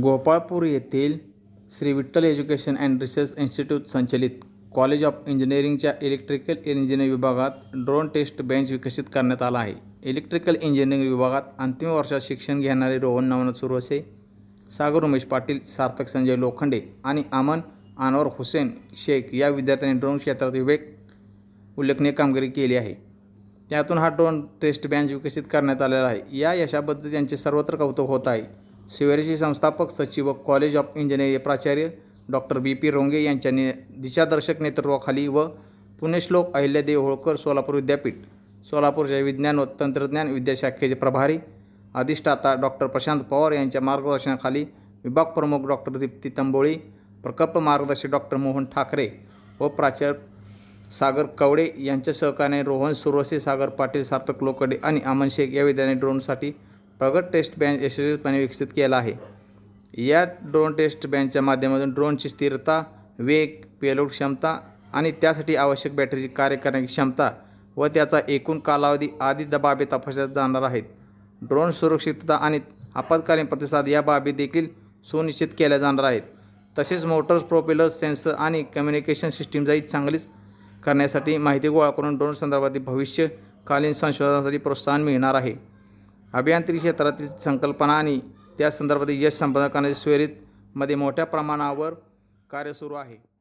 गोपाळपूर येथील Shri Vitthal education and research institute संचलित college of इंजिनिअरिंगच्या इलेक्ट्रिकल इंजिनिअरिंग विभागात ड्रोन टेस्ट बेंच विकसित करण्यात आला आहे. इलेक्ट्रिकल इंजिनिअरिंग विभागात अंतिम वर्षात शिक्षण घेणारे रोहन नवनाथ सुरवसे सागर उमेश पाटील सार्थक संजय लोखंडे आणि अमन अनवर हुसेन शेख या विद्यार्थ्यांनी ड्रोन क्षेत्रात विवेक उल्लेखनीय कामगिरी केली आहे. त्यातून हा ड्रोन टेस्ट बेंच विकसित करण्यात आलेला आहे. या यशाबद्दल त्यांचे सर्वत्र कौतुक होत आहे. शिवरेचे संस्थापक सचिव व कॉलेज ऑफ इंजिनिअरिंग प्राचार्य डॉक्टर बी. पी. रोंगे यांच्या ने दिशादर्शक नेतृत्वाखाली व पुण्यश्लोक अहिल्यादेव होळकर सोलापूर विद्यापीठ सोलापूरच्या विज्ञान व तंत्रज्ञान विद्याशाखेचे प्रभारी अधिष्ठाता डॉक्टर प्रशांत पवार यांच्या मार्गदर्शनाखाली विभाग प्रमुख डॉक्टर दीप्ती तंबोळी प्रकल्प मार्गदर्शक डॉक्टर मोहन ठाकरे व प्राचार्य सागर कवडे यांच्या सहकार्याने रोहन सुरवसे सागर पाटील सार्थक लोकडे आणि अमन शेख या विद्याने ड्रोनसाठी प्रगत टेस्ट बँच यशस्वीपणे विकसित केला आहे. या ड्रोन टेस्ट बँचच्या माध्यमातून ड्रोनची स्थिरता वेग पेलोड क्षमता आणि त्यासाठी आवश्यक बॅटरीची कार्य करण्याची क्षमता व त्याचा एकूण कालावधी आदी बाबी तपासल्या जाणार आहेत. ड्रोन सुरक्षितता आणि आपत्कालीन प्रतिसाद या बाबी देखील सुनिश्चित केल्या जाणार आहेत. तसेच मोटर्स प्रोपेलर्स सेन्सर आणि कम्युनिकेशन सिस्टीमचाही चांगलीच करण्यासाठी माहिती गोळा करून ड्रोन संदर्भातील भविष्यकालीन संशोधनासाठी प्रोत्साहन मिळणार आहे. अभियांत्रिकी क्षेत्रातील संकल्पना आणि त्या संदर्भातील यश संपादन करण्याच्या मध्ये मोठ्या प्रमाणावर कार्य सुरू आहे.